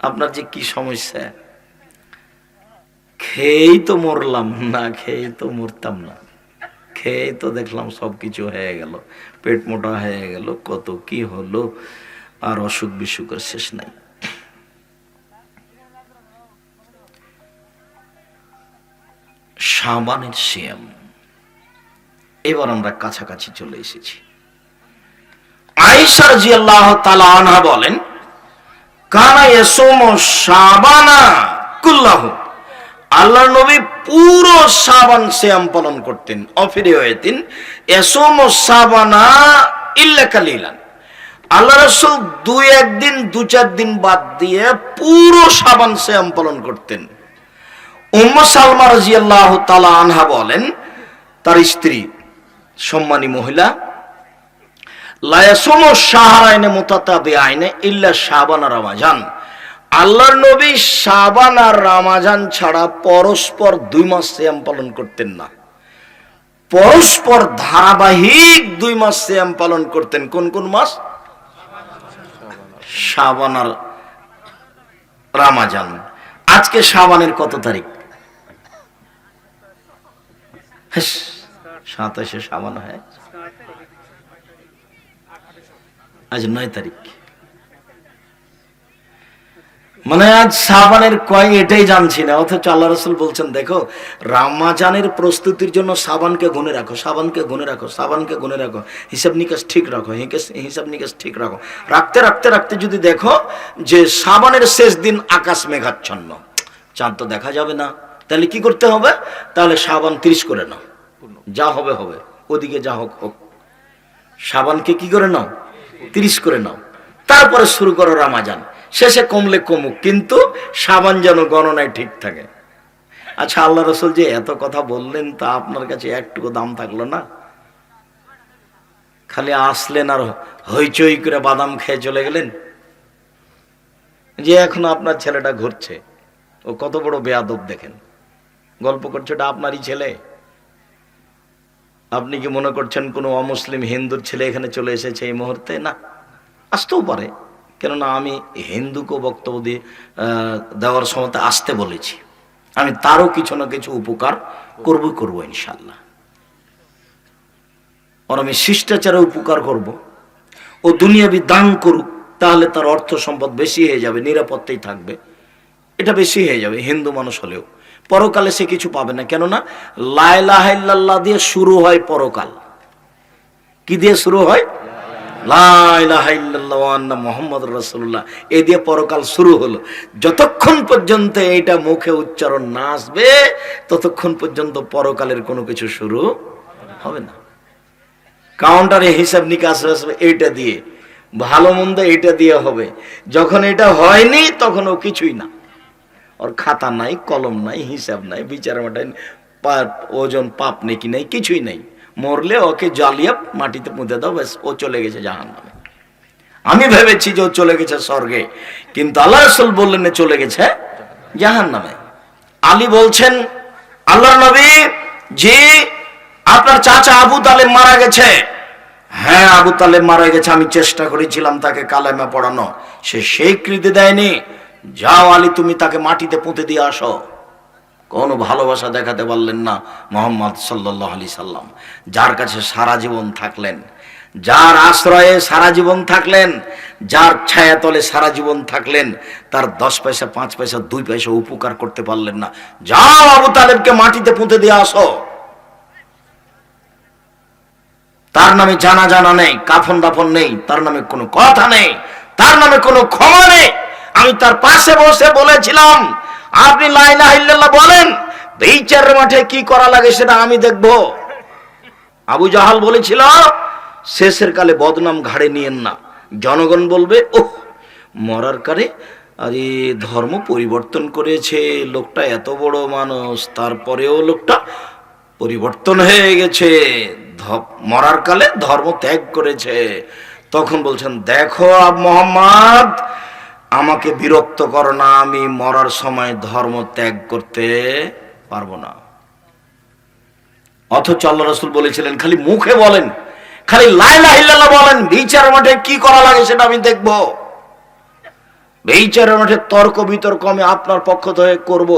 আপনার যে কি সমস্যা? খেয়েই তো মরলাম না, খেয়েই তো মরতাম না। খেয়েই তো দেখলাম সব কিছু হয়ে গেল, পেট মোটা হয়ে গেল, কত কি হলো, আর অসুখ বিসুখের শেষ নাই। সাবানের শ্যাম এবার আমরা কাছাকাছি চলে এসেছি। আয়েশা রাদিয়াল্লাহু তাআলা আনহা বলেন কানা ইয়াসুমু শাবানা কুল্লাহু। আল্লাহ নবী পুরো সাবান শ্যাম পালন করতেন, অফিরে হয়েতেন ইয়াসুমু শাবানা ইল্লা কালিলান। আল্লাহ রাসূল দুই একদিন, দু চার দিন বাদ দিয়ে পুরো সাবান শ্যাম পালন করতেন। উম্ম সালমা রাদিয়াল্লাহু তাআলা আনহা বলেন, তার স্ত্রী, সম্মানী মহিলা লায়াসুম শাহরাইনে মুতাতাবি আইনে ইল্লা আর রামাজান। আল্লাহর নবী শাবান আর রামাজান ছাড়া পরস্পর দুই মাস সিয়াম পালন করতেন না। পরস্পর ধারাবাহিক দুই মাস সিয়াম পালন করতেন। কোন কোন মাস? শাবান আর রামাজান। আজকে শাবানের কত তারিখ? সাতাশে শাবান হয়। আজ নয় তারিখ। মানে আজ সাবানের কয় এটাই জানছি না, অথচ আল্লাহ রসুল বলছেন, দেখো, রামাজানের প্রস্তুতির জন্য সাবানকে গুনে রাখো, সাবানকে গুনে রাখো, সাবানকে গুনে রাখো, হিসাব নিকাশ ঠিক রাখো হিসাব নিকাশ ঠিক রাখো। রাখতে রাখতে রাখতে যদি দেখো যে সাবানের শেষ দিন আকাশ মেঘাচ্ছন্ন, চাঁদ তো দেখা যাবে না। তাহলে কি করতে হবে? তাহলে সাবান তিরিশ করে নাও। যা হবে হবে। ওদিকে যা হোক হোক। সাবানকে কি করে নাও? তিরিশ করে নাও। তারপরে শুরু করো রামাজান। শেষে কমলে কমুক, কিন্তু সাবান যেন গণনায় ঠিক থাকে। আচ্ছা আল্লাহ রসুল যে এত কথা বললেন, তা আপনার কাছে একটুকু দাম থাকল না? খালি আসলেন আর হইচই করে বাদাম খেয়ে চলে গেলেন? যে এখন আপনার ছেলেটা ঘুরছে, ও কত বড় বেয়াদব দেখেন। গল্প করছে ওটা আপনারই ছেলে? আপনি কি মনে করছেন কোনো অমুসলিম হিন্দুর ছেলে এখানে চলে এসেছে এই মুহূর্তে? না, আসতেও পারে। কেননা আমি হিন্দুকে বক্তব্য দিয়ে দেওয়ার সময় আসতে বলেছি। আমি তারও কিছু না কিছু উপকার করব করব ইনশাল্লাহ ওর আমি শিষ্টাচারে উপকার করব। ও দুনিয়াবি দান করুক, তাহলে তার অর্থ সম্পদ বেশি হয়ে যাবে, নিরাপত্তাই থাকবে। এটা বেশি হয়ে যাবে, হিন্দু মানুষ হলেও। পরকালে সে কিছু পাবে না, কেননা লাইলাহাল্লাহ দিয়ে শুরু হয় পরকাল। কি দিয়ে শুরু হয়? মোহাম্মদ রসুল্লাহ এ দিয়ে পরকাল শুরু হলো। যতক্ষণ পর্যন্ত এটা মুখে উচ্চারণ না আসবে, ততক্ষণ পর্যন্ত পরকালের কোনো কিছু শুরু হবে না। কাউন্টারে হিসাব নিকাশ আসবে, এইটা দিয়ে। ভালো মন্দ এইটা দিয়ে হবে। যখন এটা হয়নি, তখন ও কিছুই না। ওর খাতা নাই কলম নাই হিসাব নাই বিচার মাঠায় ওজন পাপ নেকি নাই কিছুই নাই মরলে ওকে জ্বালিয়ে মাটিতে পুঁতে দাও ব্যাস ও চলে গেছে জাহান নামে আমি ভেবেছি যে ও চলে গেছে স্বর্গে কিন্তু আল্লাহ রসুল বললেন চলে গেছে জাহান নামে আলী বলছেন আল্লাহ নবী জি আপনার চাচা আবু তালেব মারা গেছে হ্যাঁ আবু তালেব মারা গেছে, আমি চেষ্টা করেছিলাম তাকে কালেমা পড়ানো। সে সেই কৃতি দেয়নি। যাও আলী, তুমি তাকে মাটিতে পুঁতে দিয়ে আসো। কোনো ভালোবাসা দেখাতে পারলেন না মোহাম্মদ সাল্লাহ আলি সাল্লাম। যার কাছে সারা জীবন থাকলেন, যার আশ্রয়ে সারা জীবন থাকলেন, যার ছায়াতলে সারা জীবন থাকলেন, তার দশ পয়সা, পাঁচ পয়সা, দুই পয়সা উপকার করতে পারলেন না। যাও আবু তালেবকে মাটিতে পুঁতে দিয়ে আসো। তার নামে জানা জানা নেই, কাফন দাফন নেই, তার নামে কোনো কথা নেই, তার নামে কোনো ক্ষমা নেই। আমি তার পাশে বসে বলেছিলাম, আপনি ইল্লাল্লাহ বলেন, বিচারের মাঠে কি করা লাগে সেটা আমি দেখব। আবু জাহাল বলেছিল, শেষের কালে বদনাম ঘাড়ে নিয়েন না। জনগণ বলবে, ওহ, মরার কারে আরে ধর্ম পরিবর্তন করেছে, লোকটা এত বড় মানুষ, তারপরেও লোকটা পরিবর্তন হয়ে গেছে। মরার কালে ধর্ম ত্যাগ করেছে। তখন বলছেন, দেখো আব মোহাম্মদ আমাকে বিরক্ত করো না, আমি মরার সময় ধর্ম ত্যাগ করতে পারব না। অথচ আল্লাহ রসুল বলেছিলেন, খালি মুখে বলেন, খালি লাইলা বলেন বিচার মাঠে কি করা লাগে সেটা আমি দেখব। এই চারের মাঠে তর্ক বিতর্ক আমি আপনার পক্ষ থেকে করব,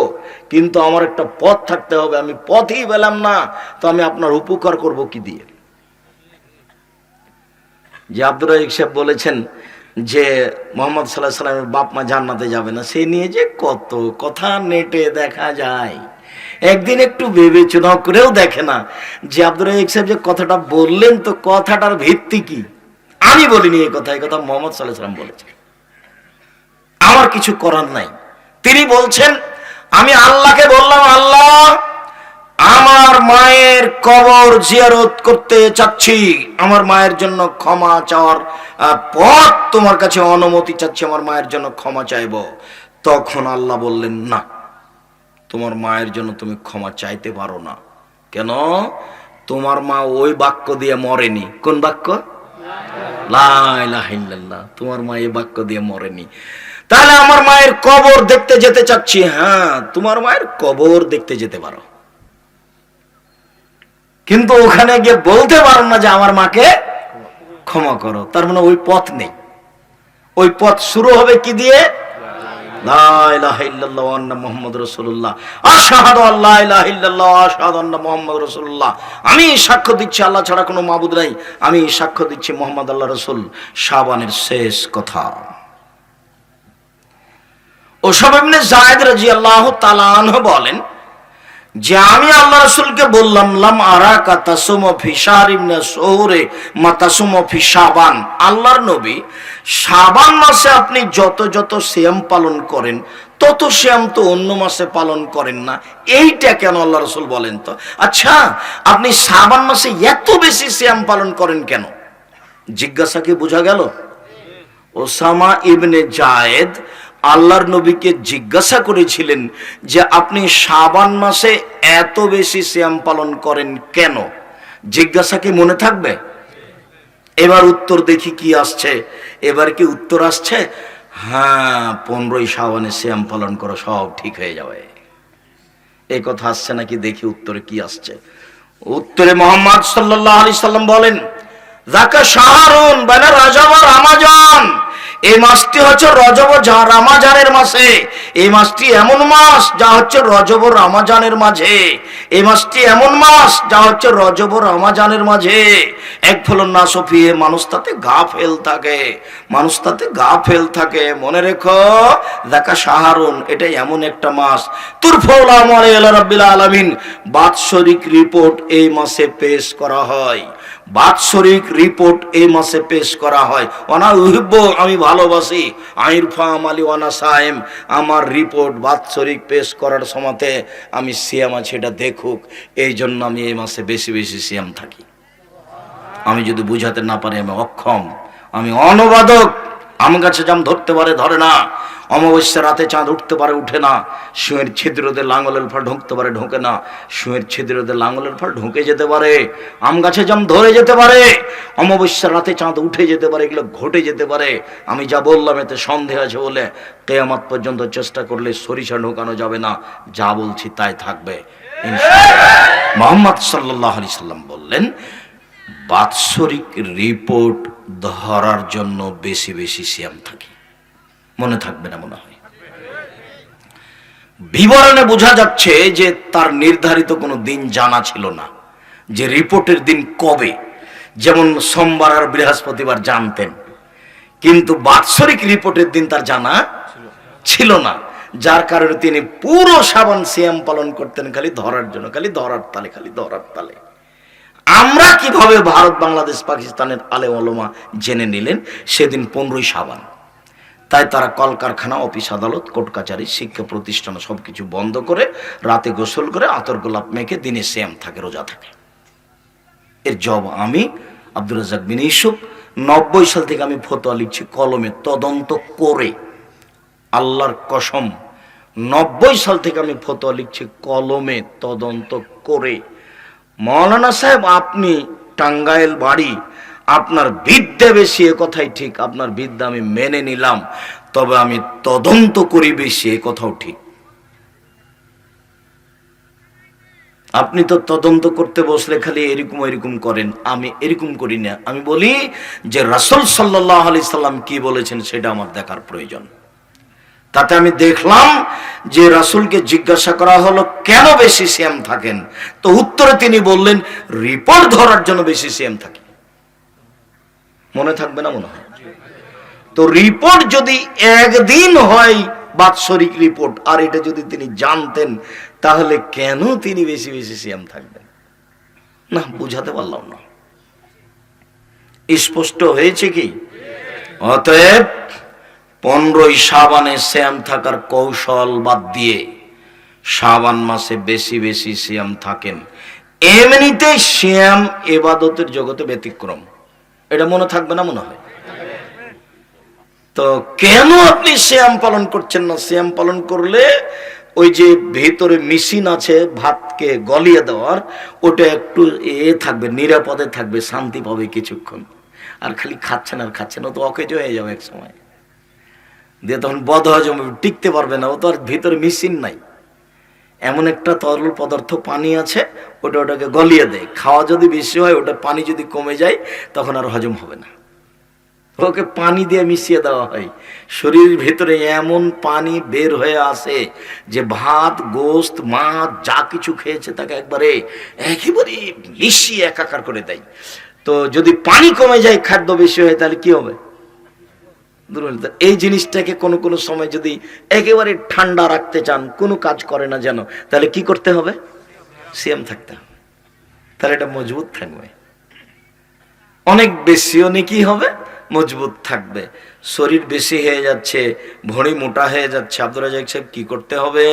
কিন্তু আমার একটা পথ থাকতে হবে, আমি পথই পেলাম না, তো আমি আপনার উপকার করব কি দিয়ে? যে আব্দুর রাজিক সাহেব বলেছেন যে মোহাম্মদ সাল্লাহ সাল্লামের বাপ মা জান্নাতে যাবে না, সে নিয়ে যে কত কথা নেটে দেখা যায়। একদিন একটু বিবেচনা করেও দেখে না যে আব্দুর রাজিক সাহেব যে কথাটা বললেন, তো কথাটার ভিত্তি কি? আমি বলিনি এই কথা এই কথা মোহাম্মদ সাল্লাহ সাল্লাম বলেছেন। আমার কিছু করার নাই। তিনি বলছেন, আমি আল্লাহকে বললাম মায়ের কবর জিয়ারত করতে চাচ্ছি। আমার মায়ের জন্য ক্ষমা চাওয়ার পথ তোমার কাছে অনুমতি চাচ্ছি, আমার মায়ের জন্য ক্ষমা চাইব। তখন আল্লাহ বললেন, না, তোমার মায়ের জন্য তুমি ক্ষমা চাইতে পারো না। কেন? তোমার মা ওই বাক্য দিয়ে মরেনি। কোন বাক্য। তোমার মা এই বাক্য দিয়ে মরেনি। তাহলে আমার মায়ের কবর দেখতে যেতে চাচ্ছি। হ্যাঁ তোমার মায়ের কবর দেখতে যেতে পারো। কিন্তু ওখানে গিয়ে বলতে পারো না যে আমার মাকে ক্ষমা করো। তার মানে ওই পথ নেই। ওই পথ শুরু হবে কি দিয়ে? আমি সাক্ষ্য দিচ্ছি, আল্লাহ ছাড়া কোনো মাবুদ নাই। আমি সাক্ষ্য দিচ্ছি মোহাম্মদ আল্লাহ রসুল সাবানের শেষ কথা। ওসব এমনি জায়েদ রাদিয়াল্লাহু তাআলা আনহু বলেন যে আমি আল্লাহ রসুলকে বললাম, লাম আরা কাতাসুম ফিসার ইবনে শহরে মাতাসুম ফি শাবান। আল্লাহর নবী সাবান মাসে আপনি যত যত শ্যাম পালন করেন, তত শ্যাম তো অন্য মাসে পালন করেন না। এইটা কেন আল্লাহ রসুল বলেন তো? আচ্ছা আপনি সাবান মাসে এত বেশি শ্যাম পালন করেন কেন? জিজ্ঞাসা কি বোঝা গেল? ওসামা ইবনে জায়েদ আল্লাহর নবীকে জিজ্ঞাসা করেছিলেন যে, আপনি শাবান মাসে এত বেশি শ্যাম পালন করেন কেন? জিজ্ঞাসা কি মনে থাকবে? এবার উত্তর দেখি কি আসছে। এবার কি উত্তর আসছে? হ্যাঁ পনেরোই শাবানে শ্যাম পালন করো সব ঠিক হয়ে যাবে। এই কথা আসছে নাকি দেখি উত্তরে কি আসছে। উত্তরে মোহাম্মদ সাল্লাল্লাহু আলাইহি সাল্লাম বলেন, যাকা শাহরুন বানা রজব আর রামাজান এই মাসটি হচ্ছে রজব জা- রামাজানের মাসে। এই মাসটি এমন মাস যা হচ্ছে রজব রামাজানের মাঝে। এই মাসটি এমন মাস যা হচ্ছে রজব রামাজানের মাঝে। এক ফলন না সফিয়ে মানুষ তাতে গা ফেল থাকে। মানুষ তাতে গা ফেল থাকে। মনে রেখো দেখা সাহারুন এটা এমন একটা মাস। তুরফৌলা মরে রব্বিল আলামিন। বাৎসরিক রিপোর্ট এই মাসে পেশ করা হয়। বাৎসরিক রিপোর্ট এই মাসে পেশ করা হয়। অনা উহিব্য আমি ভালোবাসি। আইরফা আমালি ওয়ানা সাহেম আমার রিপোর্ট বাৎসরিক পেশ করার সময়তে আমি সিয়াম আছি, এটা দেখুক। এই জন্য আমি এই মাসে বেশি বেশি সিয়াম থাকি। আমি যদি বুঝাতে না পারি, আমি অক্ষম। আমি অনবাদক। আম গাছে জাম ধরতে পারে, ধরে না। অমাবস্যা রাতে চাঁদ উঠতে পারে, উঠে না। শুয়ের ছিদ্রদের লাঙ্গলের ফল ঢুকতে পারে, ঢোকে না। শুয়ের ছিদ্রতে লাঙ্গলের ফল ঢুকে যেতে পারে। আম গাছে জাম ধরে যেতে পারে। অমাবস্যা রাতে চাঁদ উঠে যেতে পারে, এগুলো ঘটে যেতে পারে। আমি যা বললাম, এতে সন্দেহ আছে বলে কেয়ামাত পর্যন্ত চেষ্টা করলে সরিষা ঢোকানো যাবে না। যা বলছি তাই থাকবে। মোহাম্মদ সাল্লাহ আলি সাল্লাম বললেন, বাৎসরিক রিপোর্ট ধরার জন্য বেশি বেশি সিয়াম থাকি। মনে থাকবে না মনে হয়। বিবরণে বোঝা যাচ্ছে যে তার নির্ধারিত কোনো দিন জানা ছিল না, যে রিপোর্টের দিন কবে, যেমন সোমবার আর বৃহস্পতিবার জানতেন। কিন্তু বাৎসরিক রিপোর্টের দিন তার জানা ছিল না, যার কারণে তিনি পুরো সাবান সিয়াম পালন করতেন খালি ধরার জন্য, খালি ধরার তালে, খালি ধরার তালে। আমরা কীভাবে ভারত, বাংলাদেশ, পাকিস্তানের আলে অলমা জেনে নিলেন? সেদিন পনেরোই সাবান। তাই তারা কলকারখানা, অফিস আদালত, কোর্ট কাচারি, শিক্ষা প্রতিষ্ঠান সবকিছু বন্ধ করে রাতে গোসল করে আতর গোলাপ মেখে দিনে শ্যাম থাকে, রোজা থাকে। এর জব আমি, আব্দুর রাজাক বিন ইসুফ নব্বই সাল থেকে আমি ফতোয়া লিখছি কলমে তদন্ত করে। আল্লাহর কসম, নব্বই সাল থেকে আমি ফতোয়া লিখছি কলমে তদন্ত করে। মৌলানা সাহেব, আপনি টাঙ্গাইল বাড়ি আপনার বিদ্যা বেশি, এ কথাই ঠিক। আপনার বিদ্যা আমি মেনে নিলাম, তবে আমি তদন্ত করি বেশি, এ কথাও ঠিক। আপনি তো তদন্ত করতে বসলে খালি এরকম এরকম করেন, আমি এরকম করি না। আমি বলি যে রাসুল সাল্লাহ আলি সাল্লাম কি বলেছেন সেটা আমার দেখার প্রয়োজন। তাতে আমি দেখলাম যে রাসূলকে জিজ্ঞাসা করা হলো, কেন বেশি সিয়াম থাকেন? তো উত্তরে তিনি বললেন, রিপোর্ট ধরার জন্য বেশি সিয়াম থাকি। মনে থাকবে না মনে হয়। তো রিপোর্ট যদি একদিন হয় বাৎসরিক রিপোর্ট আর এটা যদি তিনি জানতেন, তাহলে কেন তিনি বেশি বেশি সিয়াম থাকবেন? না, বুঝাতে পারলাম না। স্পষ্ট হয়েছে কি? অতএব পনেরোই সাবানে শ্যাম থাকার কৌশল বাদ দিয়ে সাবান মাসে বেশি বেশি শ্যাম থাকেন। এমনিতে শ্যাম এবাদতের জগতে ব্যতিক্রম। এটা মনে থাকবে না মনে হয়। তো কেন আপনি শ্যাম পালন করছেন না? শ্যাম পালন করলে ওই যে ভেতরে মেশিন আছে, ভাতকে গলিয়ে দেওয়ার, ওটা একটু এ থাকবে, নিরাপদে থাকবে, শান্তি পাবে কিছুক্ষণ। আর খালি খাচ্ছেন আর খাচ্ছেন, ও তো অকেজ হয়ে যাবে এক সময়। দিয়ে তখন বদ হজম টিকতে পারবে না, ও তো আর ভিতরে মেশিন নাই। এমন একটা তরল পদার্থ পানি আছে, ওটা ওটাকে গলিয়ে দেয়। খাওয়া যদি বেশি হয় ওটা পানি যদি কমে যায়, তখন আর হজম হবে না। ওকে পানি দিয়ে মিশিয়ে দেওয়া হয়। শরীরের ভেতরে এমন পানি বের হয়ে আসে যে ভাত, গোস্ত, মাছ, যা কিছু খেয়েছে তাকে একবারে একেবারে মিশিয়ে একাকার করে দেয়। তো যদি পানি কমে যায়, খাদ্য বেশি হয়, তাহলে কি হবে? দুর্বলতা এই জিনিসটাকে কোনো কোনো সময় যদি একেবারে ঠান্ডা রাখতে চান, কোনো কাজ করে না যেন, তাহলে কি করতে হবে? সিএম থাকতে হবে। তাহলে এটা মজবুত থাকবে। অনেক বেশিও নাকি হবে, মজবুত থাকবে। শরীর বেশি হয়ে যাচ্ছে, ভড়ি মোটা হয়ে যাচ্ছে। আব্দুল রাজাক সাহেব কি করতে হবে?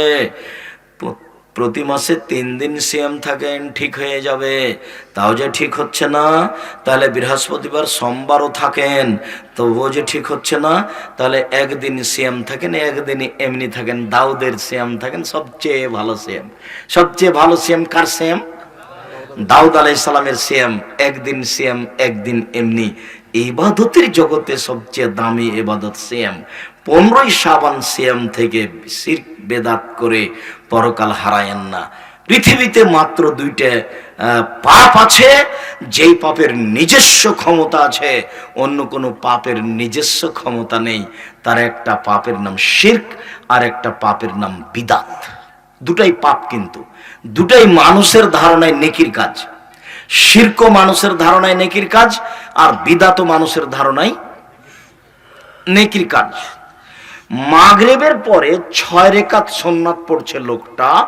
প্রতি মাসে তিন দিন সিএম থাকেন, ঠিক হয়ে যাবে। তাও যে ঠিক হচ্ছে না, তাহলে বৃহস্পতিবার সোমবারও থাকেন। তবুও যে ঠিক হচ্ছে না, তাহলে একদিন সিএম থাকেন, একদিন এমনি থাকেন। দাউদের সিএম থাকেন, সবচেয়ে ভালো সিএম সবচেয়ে ভালো সিএম কার সিএম দাউদ আলাইসালামের সিএম একদিন সিএম একদিন এমনি। ইবাদতের জগতে সবচেয়ে দামি ইবাদত সিয়াম। পনেরোই সাবান সিয়াম থেকে শির বেদাত করে পরকাল হারায়েন না। পৃথিবীতে মাত্র দুইটা পাপ আছে, যেই পাপের নিজস্ব ক্ষমতা আছে, অন্য কোনো পাপের নিজস্ব ক্ষমতা নেই। তার একটা পাপের নাম শির্ক, আর একটা পাপের নাম বিদাত। দুটাই পাপ কিন্তু। দুটাই মানুষের ধারণায় নেকির কাজ। শির্ক মানুষের ধারণায় নেকির কাজ আর বিদাত মানুষের ধারণায় নেকির কাজ। মাগরেবের পরে ছয় রেখাত সোননাথ পড়ছে লোকটা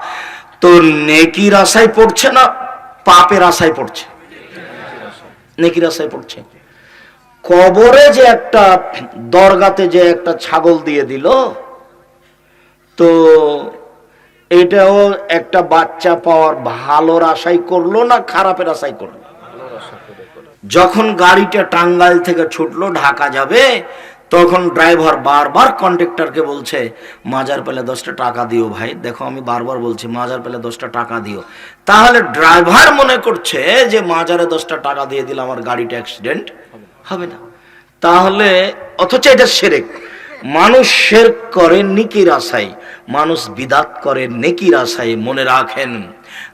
তো নেকির আশায় পড়ছে না পাপের আশায় পড়ছে? নেকির আশায় পড়ছে। কবরে যে একটা, দরগাতে যে একটা ছাগল দিয়ে দিল, তো এটাও একটা বাচ্চা পাওয়ার ভালোর আশাই করল না খারাপের আশাই করল? যখন গাড়িটা টাঙ্গাইল থেকে ছুটলো ঢাকা যাবে, তখন ড্রাইভার বারবার কন্ট্রাক্টরকে বলছে, মাজার পেলে দশটা টাকা দিও ভাই। দেখো, আমি বারবার বলছি, মাজার পেলে দশটা টাকা দিও। তাহলে ড্রাইভার মনে করছে যে, মাজারে দশটা টাকা দিয়ে দিলে আমার গাড়িটা অ্যাক্সিডেন্ট হবে না। তাহলে অথচ এটা সেরেক। মানুষ শের করে, নিকির আশায়। মানুষ বিদাত করে, নেকির আশায় মনে রাখেন,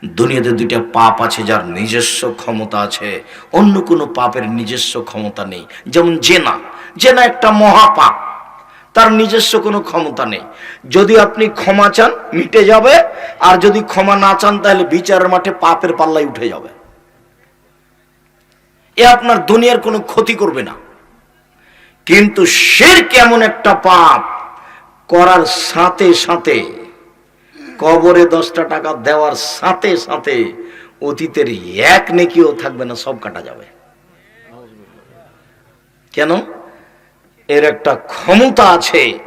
দুনিয়াতে দুইটা পাপ আছে যার নিজস্ব ক্ষমতা আছে, অন্য কোনো পাপের নিজস্ব ক্ষমতা নেই। যেমন জেনা। জেনা একটা মহাপাপ, তার নিজস্ব কোনো ক্ষমতা নেই। যদি আপনি ক্ষমা চান, মিটে যাবে, আর যদি ক্ষমা না চান, তাহলে বিচারের মাঠে পাপের পাল্লায় উঠে যাবে। এ আপনার দুনিয়ার কোনো ক্ষতি করবে না। কিন্তু শের কেমন একটা পাপ করার সাথে সাথে, কবরে দশটা টাকা দেওয়ার সাথে সাথে অতীতের এক নেকিও থাকবে না, সব কাটা যাবে। কেন? এর একটা ক্ষমতা আছে,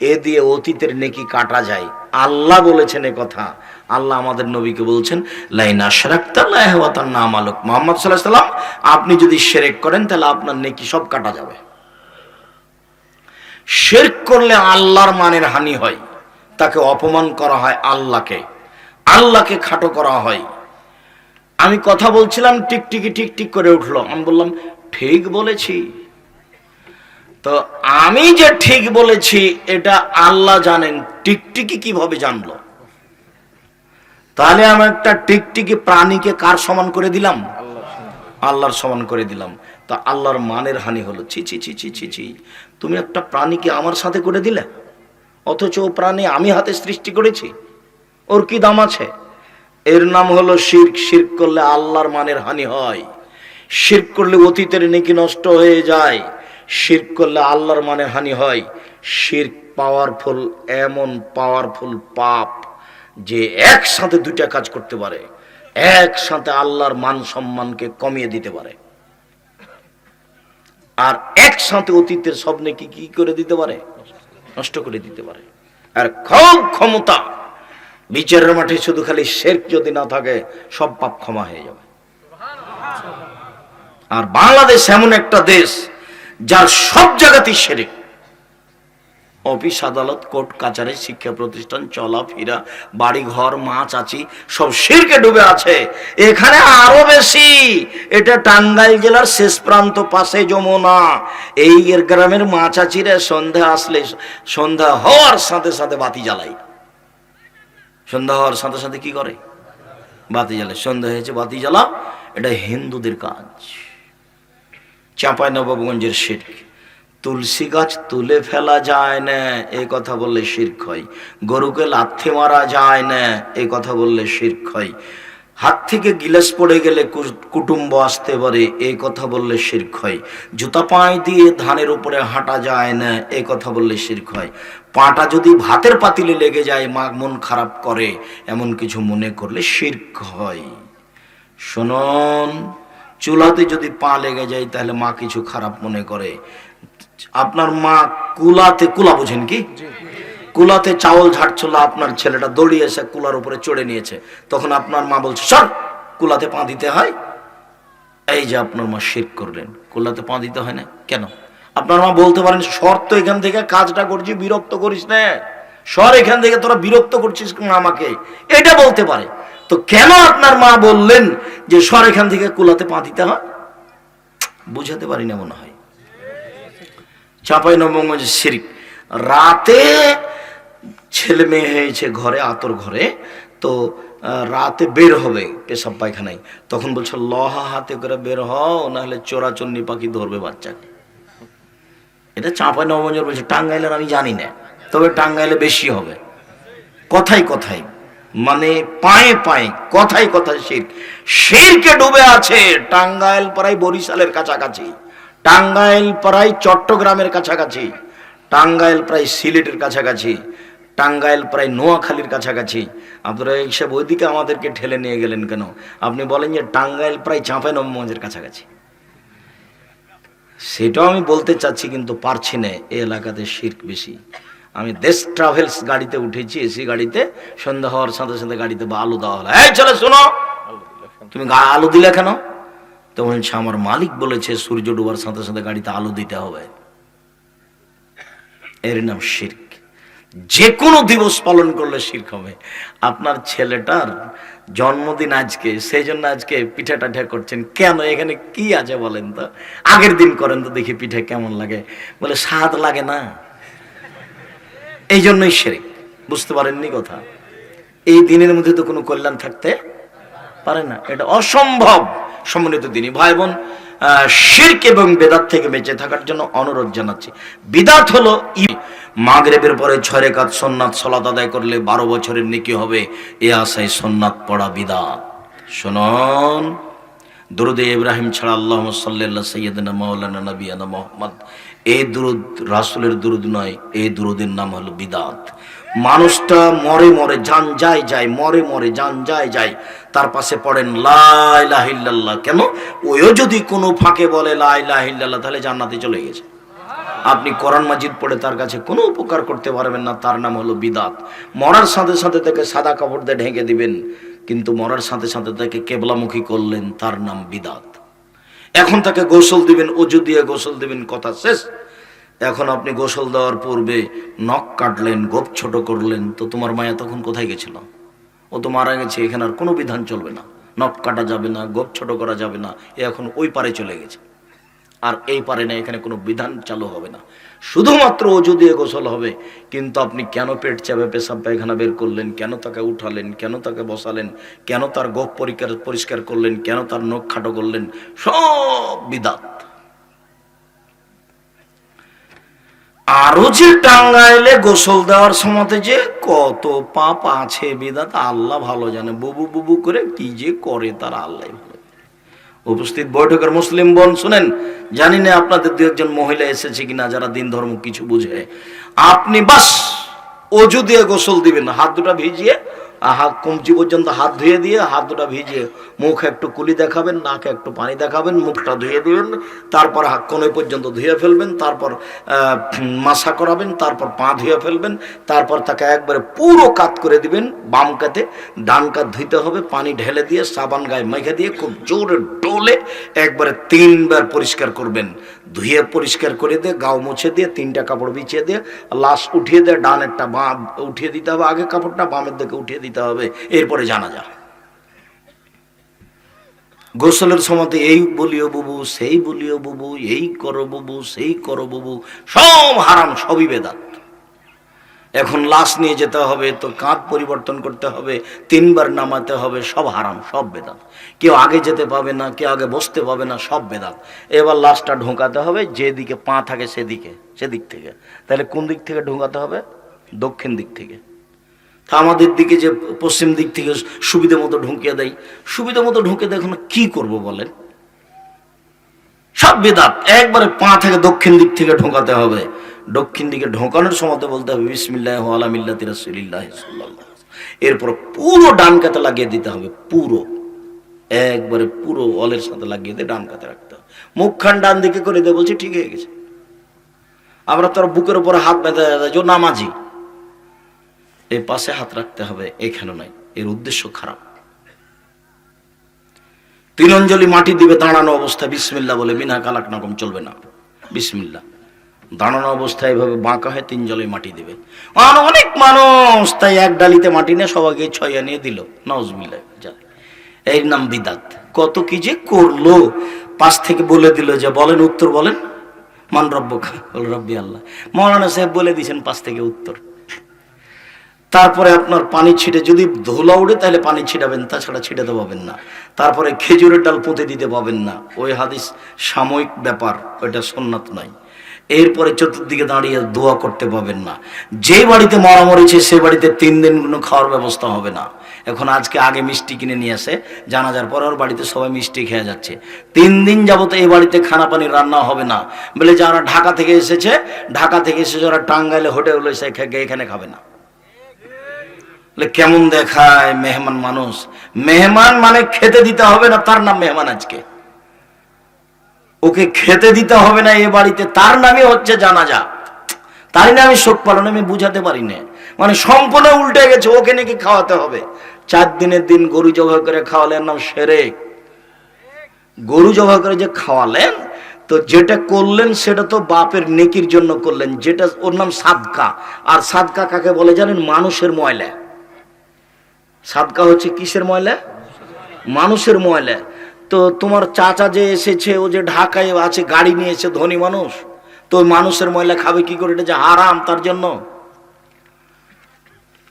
এ দিয়ে অতীতের নেকি কাটা যায়। আল্লাহ বলেছেন এ কথা। আল্লাহ আমাদের নবীকে বলছেন, লাইনা সেরাক্তার নাম আলোক মোহাম্মদ সাল্লাহ সাল্লাম আপনি যদি সেরেক করেন, তাহলে আপনার নেকি সব কাটা যাবে। শেরক করলে আল্লাহর মানের হানি হয়। তাকে অপমান করা হয় আল্লাহকে। আল্লাহকে খাটো করা হয়। আমি কথা বলছিলাম টিকটিকি টিকটিক করে উঠল। আমি বললাম, ঠিক বলেছি। তো আমি যে ঠিক বলেছি, এটা আল্লাহ জানেন। টিকটিকি কীভাবে জানলো? তাহলে আমি একটা টিকটিকি প্রাণীকে কার সমান করে দিলাম? আল্লাহর সমান করে দিলাম। তা আল্লাহর মানের হানি হলো, ছি ছি ছি ছি ছি ছি। তুমি একটা প্রাণীকে আমার সাথে করে দিলে? অথচ ও প্রাণী আমি হাতে সৃষ্টি করেছি। ওর কি দাম আছে? এর নাম হলো শির্ক। শির্ক করলে আল্লাহর মানের হানি হয়। শির্ক করলে অতীতের নেকি নষ্ট হয়ে যায়। শির্ক করলে আল্লাহর মানের হানি হয়। শির্ক পাওয়ারফুল এমন পাওয়ারফুল পাপ যে একসাথে দুইটা কাজ করতে পারে। একসাথে আল্লাহর মান সম্মানকে কমিয়ে দিতে পারে। আর একসাথে অতীতের স্বপ্নে কি কি করে দিতে পারে? নষ্ট করে দিতে পারে। আর খুব ক্ষমতা, বিচারের মাঠে শুধু খালি শেখ যদি না থাকে, সব পাপ ক্ষমা হয়ে যাবে। আর বাংলাদেশ এমন একটা দেশ যার সব জায়গাতেই শেরেক। অফিস, আদালত, কোর্ট, কাচারি, শিক্ষা প্রতিষ্ঠান, চলাফেরা বাড়ি ঘর মা, চাচি, সব শিরকে ডুবে আছে। এখানে আরও বেশি। এটা টাঙ্গাইল জেলার শেষ প্রান্ত, পাশে যমুনা। এই গ্রামের মা চাচিরা সন্ধ্যা আসলে, সন্ধ্যা হওয়ার সাথে সাথে বাতি জ্বালাই সন্ধ্যা হওয়ার সাথে সাথে কি করে? বাতি জ্বালে সন্ধ্যা হয়েছে, বাতি জ্বালা, এটা হিন্দুদের কাজ। চাঁপাই নবাবগঞ্জের শির্ক। তুলসী গাছ তুলে ফেলা যায় না এই কথা বললে শির্ক হয়। গরুকে লাথি মারা যায় না এই কথা বললে শির্ক হয়। হাত থেকে গিলাস পড়ে গেলে কুটুম্ব আসতে পারে এই কথা বললে শির্ক হয়। জুতা পায়ে দিয়ে ধানের উপরে হাঁটা যায় না এই কথা বললে শির্ক হয়। পাটা যদি ভাতের পাতিলে লেগে যায়, মা মন খারাপ করে, এমন কিছু মনে করলে শির্ক হয়। শুনুন, চুলাতে যদি পা লেগে যায়, তাহলে মা কিছু খারাপ মনে করে। আপনার মা কুলাতে কুলা বুঝেন কি? কুলাতে চাউল ঝাড়ছিল আপনার ছেলেটা দৌড়িয়ে এসে কুলার উপরে চড়ে নিয়েছে। তখন আপনার মা বলছে সর কুলাতে পা দিতে হয়? এই যে আপনার মা শেখ করলেন। কুলাতে পা দিতে হয় না? কেন? আপনার মা বলতে পারেন সর তো এখান থেকে কাজটা করছি বিরক্ত করিস না। সর এখান থেকে তোরা বিরক্ত করছিস আমাকে। এটা বলতে পারে। তো কেন আপনার মা বললেন যে সর এখান থেকে কুলাতে পা দিতে হয়? বুঝাতে পারি না মনে হয়। চাপাই নবগঞ্জ শিরিক। রাতে ছেলে মেয়ে হয়েছে ঘরে, আতর ঘরে, তো রাতে বের হবে পেশাব পায়খানায়। তখন বলছে, লহা হাতে করে বের হও, নাহলে চোরাচন্নি পাখি ধরবে বাচ্চাকে। এটা চাঁপাই নবগঞ্জের বলছে, টাঙ্গাইলের আমি জানি না, তবে টাঙ্গাইলে বেশি হবে। কথাই কথাই মানে পায়ে পায়ে কথাই কথাই শির শিরকে ডুবে আছে টাঙ্গাইল প্রায় বরিশালের কাছাকাছি। টাঙ্গাইল প্রায় চট্টগ্রামের কাছাকাছি, টাঙ্গাইল প্রায় সিলেটের কাছাকাছি, টাঙ্গাইল প্রায় নোয়াখালীর কাছাকাছি। আপনারা এইসব ওইদিকে আমাদেরকে ঠেলে নিয়ে গেলেন কেন? আপনি বলেন যে টাঙ্গাইল প্রায় চাঁপাই নবগঞ্জের কাছাকাছি। সেটাও আমি বলতে চাচ্ছি, কিন্তু পারছি না, এই এলাকাতে শির্ক বেশি। আমি দেশ ট্রাভেলস গাড়িতে উঠেছি, এসি গাড়িতে, সন্ধ্যা হওয়ার সাথে সাথে গাড়িতে বা আলু দেওয়া হলো। এই চলে শোনো। তুমি আলু দিলে কেন? তো বলছে আমার মালিক বলেছে, সূর্য ডুবার সাথে সাথে গাড়িতে আলো দিতে হবে। এর নাম শির্ক। যে কোনো দিবস পালন করলে শির্ক হবে। আপনার ছেলেটার জন্মদিন আজকে সেই জন্য আজকে পিঠা টাঠা করছেন। কেন? এখানে কি আছে বলেন তো? আগের দিন করেন তো দেখি পিঠা কেমন লাগে। বলে, স্বাদ লাগে না। এই জন্যই শিরিক। বুঝতে পারেননি কথা? এই দিনের মধ্যে তো কোনো কল্যাণ থাকতে পারে না। এটা অসম্ভব। সম্মানিত দিনই ভাই বোন শিরক এবং বেদাত থেকে বেঁচে থাকার জন্য অনুরোধ জানাচ্ছি। বিদাত হলো মাগরেবের পরে ছয় রেখাত সোননাথ সলাত আদায় করলে বারো বছরের নেকি হবে। এ আশায় সোননাথ পড়া বিদাত। শুনুন, দুরুদে ইব্রাহিম ছাড়া আল্লাহ সাল্লাহ সৈয়দনা মাওলানা নবিয়ানা মোহাম্মদ। এই দুরুদ রাসুলের দুরুদ নয় এই দুরুদের নাম হলো বিদাত। মানুষটা মরে মরে যান যায় যায়, মরে মরে যান যায় যায়। তার পাশে পড়েন লাইলাহিল্লাহ কেন? ওইও যদি কোনো ফাঁকে বলে লাইলাহিল্লাহ তাহলে জান্নাতে চলে গেছে। আপনি কোরআন মাজিদ পড়ে তার কাছে কোনো উপকার করতে পারবেন না, তার নাম হলো বিদাত। মরার সাথে সাথে তাকে সাদা কাপড় দিয়ে ঢেকে দিবেন, কিন্তু মরার সাথে সাথে তাকে কেবলামুখী করলেন, তার নাম বিদাত। এখন তাকে গোসল দিবেন, অজু দিয়ে গোসল দিবেন, কথা শেষ। এখন আপনি গোসল দেওয়ার পূর্বে নখ কাটলেন, গোপ ছোট করলেন, তো তোমার মায়া তখন কোথায় গেছিল? ও তো মারা গেছে, এখানে আর কোনো বিধান চলবে না। নখ কাটা যাবে না, গোপ ছোট করা যাবে না, এ এখন ওই পারে চলে গেছে। আর এই পারে না, এখানে কোনো বিধান চালু হবে না। শুধুমাত্র অজু দিয়ে গোসল হবে, কিন্তু আপনি কেন পেট চাপে পেশাব পায়খানা বের করলেন, কেন তাকে উঠালেন, কেন তাকে বসালেন, কেন তার গোপ পরিষ্কার পরিষ্কার করলেন, কেন তার নখ খাটো করলেন, সব বিদাত আরও যে টাঙ্গাইলে গোসল দেওয়ার সময়তে যে কত পাপ আছে বেদাত আল্লাহ ভালো জানে। বুবু বুবু করে কি যে করে তারা আল্লাহ ভালো উপস্থিত বৈঠকের মুসলিম বোন, শুনেন, জানি না আপনাদের দু একজন মহিলা এসেছে কিনা যারা দিন ধর্ম কিছু বুঝে। আপনি বাস অজু দিয়ে গোসল দিবেন, হাত দুটা ভিজিয়ে হাত কমচি পর্যন্ত হাত ধুয়ে দিয়ে হাত দুটা ভিজিয়ে মুখ একটু কুলি দেখাবেন, নাকে একটু পানি দেখাবেন, মুখটা ধুয়ে দিবেন, তারপর হাত কোনোই পর্যন্ত ধুয়ে ফেলবেন, তারপর মাসা করাবেন, তারপর পা ধুয়ে ফেলবেন, তারপর তাকে একবারে পুরো কাত করে দিবেন, বাম কাতে ডান কাত ধুইতে হবে, পানি ঢেলে দিয়ে সাবান গায়ে মেখে দিয়ে খুব জোরে ডোলে একবারে তিনবার পরিষ্কার করবেন। ধুয়ে পরিষ্কার করে দিয়ে, গাও মুছে দিয়ে, তিনটা কাপড় বিছিয়ে দিয়ে, লাশ উঠিয়ে দেয় দিয়ে ডানেরটা বাম উঠিয়ে দিতে হবে, আগে কাপড়টা বামের দিকে উঠিয়ে দিতে হবে, এরপরে জানা যা গোসলের সময়তে এই বলিও বুবু, সেই বলিও বুবু, এই করো বুবু, সেই করো বুবু, সব হারাম, সবই বেদাত। এখন লাশ নিয়ে যেতে হবে, তো কাঁধ পরিবর্তন করতে হবে, তিনবার নামাতে হবে, সব হারাম, সব বেদাত। কেউ আগে যেতে পাবে না, কেউ আগে বসতে পাবে না, সব বেদাত। এবার লাশটা ঢোকাতে হবে, যেদিকে পা থাকে সেদিকে, সেদিক থেকে। তাহলে কোন দিক থেকে ঢোকাতে হবে? দক্ষিণ দিক থেকে। তা আমাদের দিকে যে পশ্চিম দিক থেকে সুবিধা মতো ঢুকিয়ে দেয়। সুবিধা মতো ঢুকে দেখুন কি করব বলেন? সব বেদাত, একবারে পা থেকে দক্ষিণ দিক থেকে ঢোকাতে হবে। দক্ষিণ দিকে ঢোকানোর সময় বলতে হবে, বিসমিল্লাহ আলামিল্লা তিরাসিল্লাহ এরপর পুরো ডান কাতে লাগিয়ে দিতে হবে, পুরো। একবারে পুরো অলের সাথে লাগিয়ে দিয়ে ডান কাতে রাখতে হবে। মুখখান ডান দিকে করে দিয়ে বলছি, ঠিক হয়ে গেছে। আমরা তোর বুকের উপরে হাত বেঁধে যে নামাজি। এই পাশে হাত রাখতে হবে এখানে নয় এর উদ্দেশ্য খারাপ। তিন অঞ্জলি মাটি দিবে দাঁড়ানো অবস্থায় বিসমিল্লা বলে, বিনা কালাক নাকম চলবে না। বিসমিল্লা দাঁড়ানো অবস্থায় এভাবে বাঁকা হয়ে তিন জলে মাটি দিবে। অনেক মানুষ তাই এক ডালিতে মাটি নিয়ে সবাইকে ছয়া নিয়ে দিল। নজমিল্লা এর নাম বিদাত। কত কি যে করল। পাশ থেকে বলে দিল যে, বলেন উত্তর বলেন। মান রব্ব খা রব্বি আল্লাহ। মৌলানা সাহেব বলে দিয়েছেন পাশ থেকে উত্তর। তারপরে আপনার পানি ছিটে, যদি ধুলা উড়ে তাহলে পানি ছিটাবেন, তাছাড়া ছিটাতে পাবেন না। তারপরে খেজুরের ডাল পুঁতে দিতে পাবেন না। ওই হাদিস সাময়িক ব্যাপার, ওইটা সন্ন্যত নয় এরপরে চতুর্দিকে দাঁড়িয়ে দোয়া করতে পাবেন না। যে বাড়িতে মরা মরেছে, সে বাড়িতে তিন দিন কোনো খাওয়ার ব্যবস্থা হবে না। এখন আজকে আগে মিষ্টি কিনে নিয়ে আসে, জানাজার পর ওর বাড়িতে সবাই মিষ্টি খেয়ে যাচ্ছে। তিন দিন যাবত এই বাড়িতে খানা পানি রান্না হবে না। বলে যারা ঢাকা থেকে এসেছে, ঢাকা থেকে এসেছে ওরা টাঙ্গাইলে হোটেল এসে এখানে খাবে না। কেমন দেখায় মেহমান মানুষ? মেহমান মানে খেতে দিতে হবে না, তার নাম মেহমান আজকে। ওকে খেতে দিতে হবে না এ বাড়িতে, তার নামই হচ্ছে জানাজা। না আমি শোক পালন, আমি বুঝাতে পারি না মানে সম্পূর্ণ উল্টে গেছে, ওকে নাকি খাওয়াতে হবে? চার দিনের দিন গরু জবাই করে খাওয়ালেন নাম সেরে। গরু জবাই করে যে খাওয়ালেন, তো যেটা করলেন সেটা তো বাপের নেকির জন্য করলেন, যেটা ওর নাম সাদকা। আর সাদকা কাকে বলে জানেন? মানুষের ময়লা। সাদকা হচ্ছে কিসের ময়লা? মানুষের ময়লা। তো তোমার চাচা যে এসেছে, ও যে ঢাকায় আছে, গাড়ি নিয়েছে ধনী মানুষ, তো মানুষের ময়লা খাবে কি করে? এটা যে হারাম তার জন্য।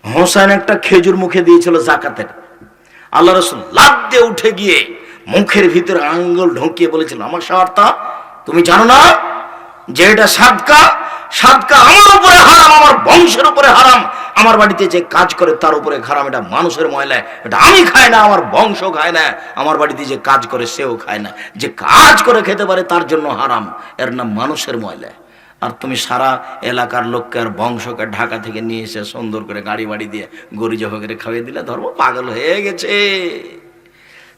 হোসেন একটা খেজুর মুখে দিয়েছিল জাকাতের। আল্লাহ রসুল লাভ দিয়ে উঠে গিয়ে মুখের ভিতরে আঙ্গুল ঢুকিয়ে বলেছিল, আমার সার্থা তুমি জানো না যে এটা সাদকা সাদকা আমার উপরে হারাম, আমার বংশের উপরে হারাম আমার বাড়িতে যে কাজ করে তার উপরে হারাম এটা মানুষের ময়লা। এটা আমি খাই না, আমার বংশ খায় না। আমার বাড়িতে যে কাজ করে সেও খায় না। যে কাজ করে খেতে পারে তার জন্য হারাম। এর নাম মানুষের ময়লা। আর তুমি সারা এলাকার লোককে আর বংশকে ঢাকা থেকে নিয়ে এসে সুন্দর করে গাড়ি বাড়ি দিয়ে গরি জবা করে খাইয়ে দিলে ধর্ম পাগল হয়ে গেছে।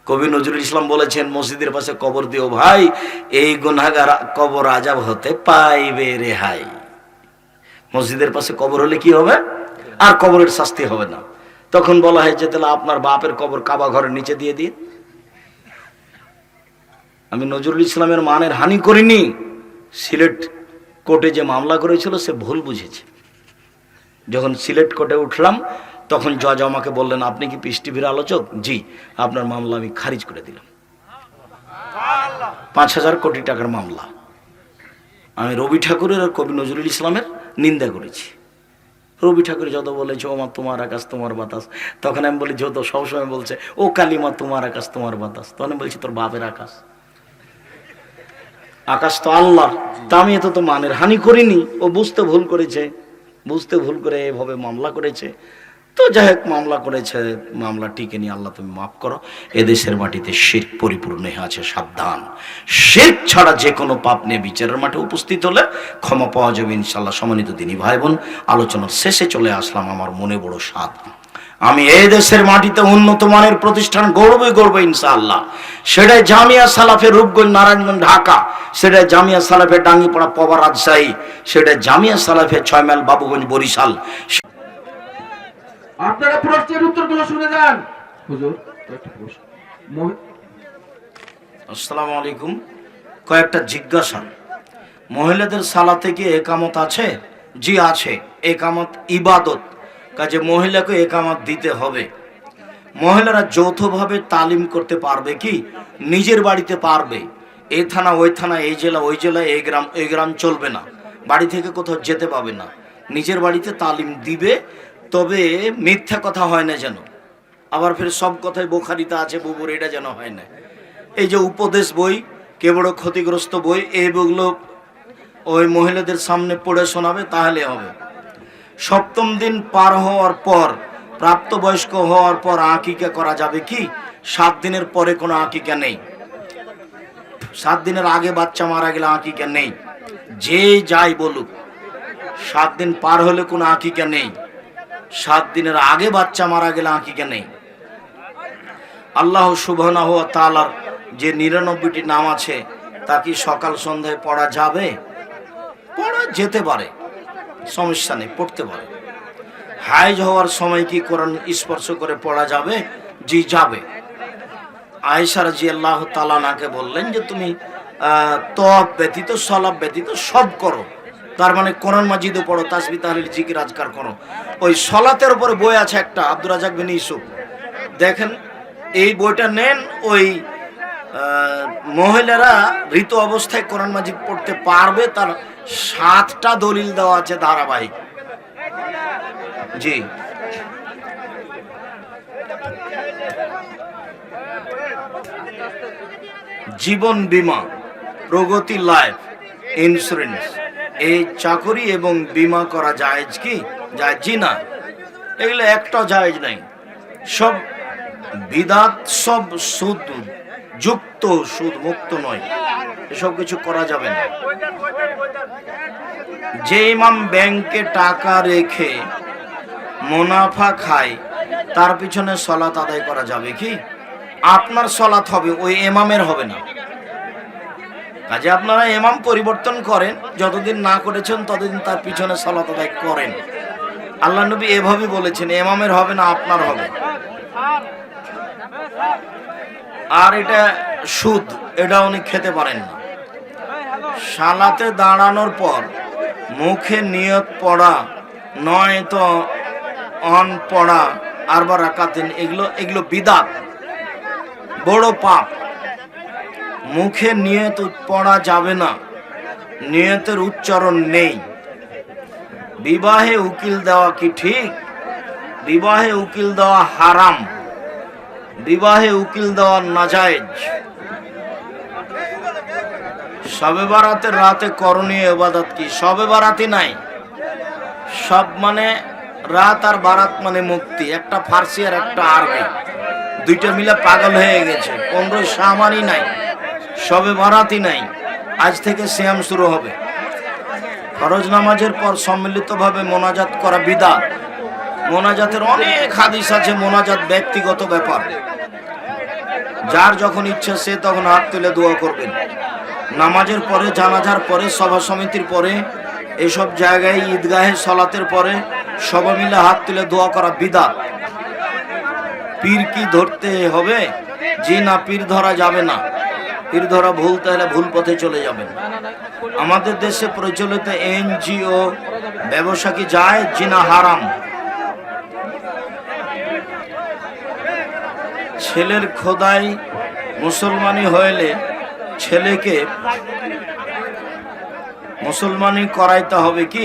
কবি নজরুল ইসলাম বলেছেন, মসজিদের পাশে কবর দিও ভাই, এই গুনাগার কবর আজাব হতে পাইবে রেহাই মসজিদের পাশে কবর হলে কি হবে? আর কবরের শাস্তি হবে না। তখন বলা হয় যে, তাহলে আপনার বাপের কবর কাবা ঘরের নিচে দিয়ে দিন। আমি নজরুল ইসলামের মানের হানি করিনি। সিলেট কোর্টে যে মামলা করেছিল, সে ভুল বুঝেছে। যখন সিলেট কোর্টে উঠলাম, তখন জজ আমাকে বললেন, আপনি কি পিস টিভির আলোচক? জি, আপনার মামলা আমি খারিজ করে দিলাম। পাঁচ হাজার কোটি টাকার মামলা। আমি রবি ঠাকুরের আর কবি নজরুল ইসলামের নিন্দা করেছি। রবি ঠাকুর যত বলেছে ও মা তোমার আকাশ, তোমার বাতাস। তখন আমি বলি, যত সবসময় বলছে, ও কালিমা, তোমার আকাশ, তোমার বাতাস। তখন আমি বলছি, তোর বাপের আকাশ। আকাশ তো আল্লাহ, তা আমি এত তো মানের হানি করিনি। ও বুঝতে ভুল করেছে, বুঝতে ভুল করে এভাবে মামলা করেছে। তো যাই হোক, মামলা করেছে, মামলা টিকে নিয়ে আল্লাহ তুমি মাফ করো। এদেশের মাটিতে শির পরিপূর্ণ হয়ে আছে, সাবধান। শির ছাড়া যে কোনো পাপ নিয়ে বিচারের মাঠে উপস্থিত হলে ক্ষমা পাওয়া যাবে ইনশাল্লাহ সম্মানিত দিনী ভাই বোন আলোচনার শেষে চলে আসলাম আমার মনে বড় সাধ আমি এই দেশের মাটিতে উন্নত মানের প্রতিষ্ঠান গড়বই গড়বো ইনশাআল্লাহ। সেটাই জামিয়া সালাফে রূপগঞ্জ, নারায়ণগঞ্জ, ঢাকা। সেটাই জামিয়া সালাফে ডাঙ্গিপাড়া পবা রাজশাহী। সেটাই জামিয়া সালাফে ছয় মাইল বাবুগঞ্জ, বরিশাল। আপনারা প্রশ্নের উত্তরগুলো শুনে যান। হুজুর আসসালামু আলাইকুম কয়েকটা জিজ্ঞাসা। মহিলাদের সালাতে কি একামত আছে? জি, আছে। একামত ইবাদত। কাজে মহিলাকে একামত দিতে হবে। মহিলারা যৌথভাবে তালিম করতে পারবে কি? নিজের বাড়িতে পারবে। এই থানা, ওই থানা, এই জেলা, ওই জেলা, এই গ্রাম এই গ্রাম চলবে না। বাড়ি থেকে কোথাও যেতে পাবে না। নিজের বাড়িতে তালিম দিবে তবে মিথ্যা কথা হয় না যেন। আবার ফের সব কথাই বোখারিতে আছে বুবুর এটা যেন হয় না। এই যে উপদেশ বই, কে বড় ক্ষতিগ্রস্ত বই, এই বইগুলো ওই মহিলাদের সামনে পড়ে শোনাবে, তাহলে হবে। সপ্তম দিন পার হওয়ার পর, প্রাপ্তবয়স্ক হওয়ার পর আকিকা করা যাবে কি? সাত দিনের পরে কোনো আকিকা নেই। সাত দিনের আগে বাচ্চা মারা গেলে আকিকা নেই। যে যাই বলুক, সাত দিন পার হলে কোনো আকিকা নেই। সাত দিনের আগে বাচ্চা মারা গেলে আকিকা নেই? আল্লাহ ওয়া তাআলার যে নিরানব্বইটি নাম আছে, তা কি সকাল সন্ধ্যায় পড়া যাবে? পড়া যেতে পারে, সমস্যা নেই, পড়তে পারে। হাইজ হওয়ার সময় কি কোরআন স্পর্শ করে পড়া যাবে? জি, যাবে। আয়েশা জি আল্লাহ তালানাকে বললেন যে, তুমি তপ ব্যতীত সলাপ ব্যতীত সব করো। তার মানে কোরআন মাজিদও পড়ো তাসবি তাহলিল, জিকির, আজকার করো। ওই সলাতের উপরে বই আছে একটা, আব্দুর রাজাক বিন ইউসুফ। দেখেন, এই বইটা নেন, ওই মহিলারা ঋতু অবস্থায় কোরআন মাজিদ পড়তে পারবে, তার সাতটা দলিল দেওয়া আছে ধারাবাহিক। জি। জীবন বীমা, প্রগতি লাইফ ইন্স্যুরেন্স এই চাকরি এবং বীমা করা জায়েজ কি? যায় জি না। এগুলো একটা জায়েজ নাই। সব বিদাত, সব সুদ, যুক্ত সুদ, মুক্ত নয়। এসব কিছু করা যাবে না। যে ইমাম ব্যাংকে টাকা রেখে মুনাফা খায়, তার পিছনে সলাত আদায় করা যাবে কি? আপনার সলাত হবে, ওই এমামের হবে না। কাজে আপনারা এমাম পরিবর্তন করেন, যতদিন না করেছেন, ততদিন তার পিছনে সলাত আদায় করেন। আল্লাহ নবী এভাবে বলেছেন এমামের হবে না, আপনার হবে। আর এটা সুদ, এটা উনি খেতে পারেন না। সালাতে দাঁড়ানোর পর মুখে নিয়ত পড়া, নয় তো অন পড়া, আর বা রাকাতিন এগুলো এগুলো বিদাত, বড় পাপ। মুখে নিয়ত পড়া যাবে না। নিয়তের উচ্চারণ নেই। বিবাহে উকিল দেওয়া কি ঠিক? বিবাহে উকিল দেওয়া হারাম। বিবাহে উকিল দেওয়া নাজায়েজ। সবে বারাতের রাতে করণীয় এবাদত কি? সবে বারাতি নাই। সব মানে রাত আর বারাত মানে মুক্তি। একটা ফার্সি আর একটা আরবি। দুইটা মিলে পাগল হয়ে গেছে। পনেরো সামানই নাই। সবে বারাতি নাই। আজ থেকে শ্যাম শুরু হবে। ফরজ নামাজের পর সম্মিলিতভাবে মোনাজাত করা বিদা মোনাজাতের অনেক হাদিস আছে, মোনাজাত ব্যক্তিগত ব্যাপার। যার যখন ইচ্ছা সে তখন হাত তুলে দোয়া করবেন। নামাজের পরে, জানাজার পরে, সভা সমিতির পরে, এসব জায়গায় ঈদগাহে সলাতের পরে সবাই মিলে হাত তুলে দোয়া করা বিদা পীর কি ধরতে হবে? জি না, পীর ধরা যাবে না। পীর ধরা ভুল তাহলে ভুল পথে চলে যাবেন। আমাদের দেশে প্রচলিত এনজিও ব্যবসা কি যায় জি না হারাম? ছেলের খোদাই মুসলমানি হইলে ছেলেকে মুসলমানি করাইতে হবে কি?